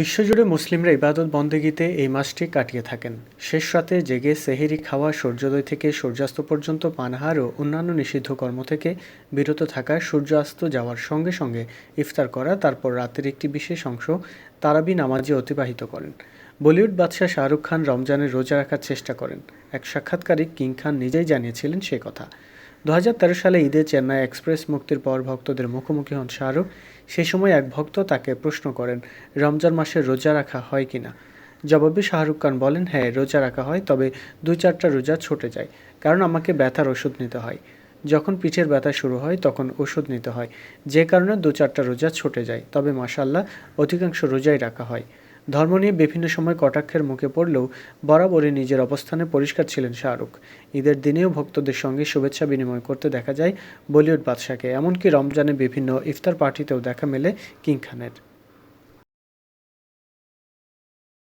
বিশ্বজুড়ে মুসলিমরা ইবাদত বন্দেগীতে এই মাসটি কাটিয়ে থাকেন। শেষ রাতে জেগে সেহেরি খাওয়া, সূর্যোদয় থেকে সূর্যাস্ত পর্যন্ত পানাহার ও অন্যান্য নিষিদ্ধ কর্ম থেকে বিরত থাকা সূর্যাস্ত যাওয়ার সঙ্গে সঙ্গে ইফতার করা, তারপর রাতের একটি বিশেষ অংশ তারাবি নামাজে অতিবাহিত করেন। বলিউড বাদশাহ শাহরুখ খান রমজানের রোজা রাখার চেষ্টা করেন। এক সাক্ষাৎকারে কিং খান নিজেই জানিয়েছিলেন সে কথা। দু হাজার তেরো সালে ঈদে চেন্নাই এক্সপ্রেস মুক্তির পর ভক্তদের মুখোমুখি হন শাহরুখ। সেই সময় এক ভক্ত তাকে প্রশ্ন করেন, রমজান মাসে রোজা রাখা হয় কিনা? জবাবে শাহরুখ খান বলেন হ্যাঁ রোজা রাখা হয়, তবে দুই চারটা রোজা ছুটে যায়, কারণ আমাকে ব্যথার ওষুধ নিতে হয়। যখন পিঠের ব্যথা শুরু হয়, তখন ওষুধ নিতে হয়, যে কারণে দু চারটা রোজা ছুটে যায়, তবে মাসাল্লাহ অধিকাংশ রোজাই রাখা হয়। ধর্ম নিয়ে বিভিন্ন সময় কটাক্ষের মুখে পড়লেও বরাবরই নিজের অবস্থানে পরিষ্কার ছিলেন শাহরুখ। ঈদের দিনেও ভক্তদের সঙ্গে শুভেচ্ছা বিনিময় করতে দেখা যায় বলিউড বাদশাকে। এমনকি রমজানে বিভিন্ন ইফতার পার্টিতেও দেখা মেলে কিং খানের।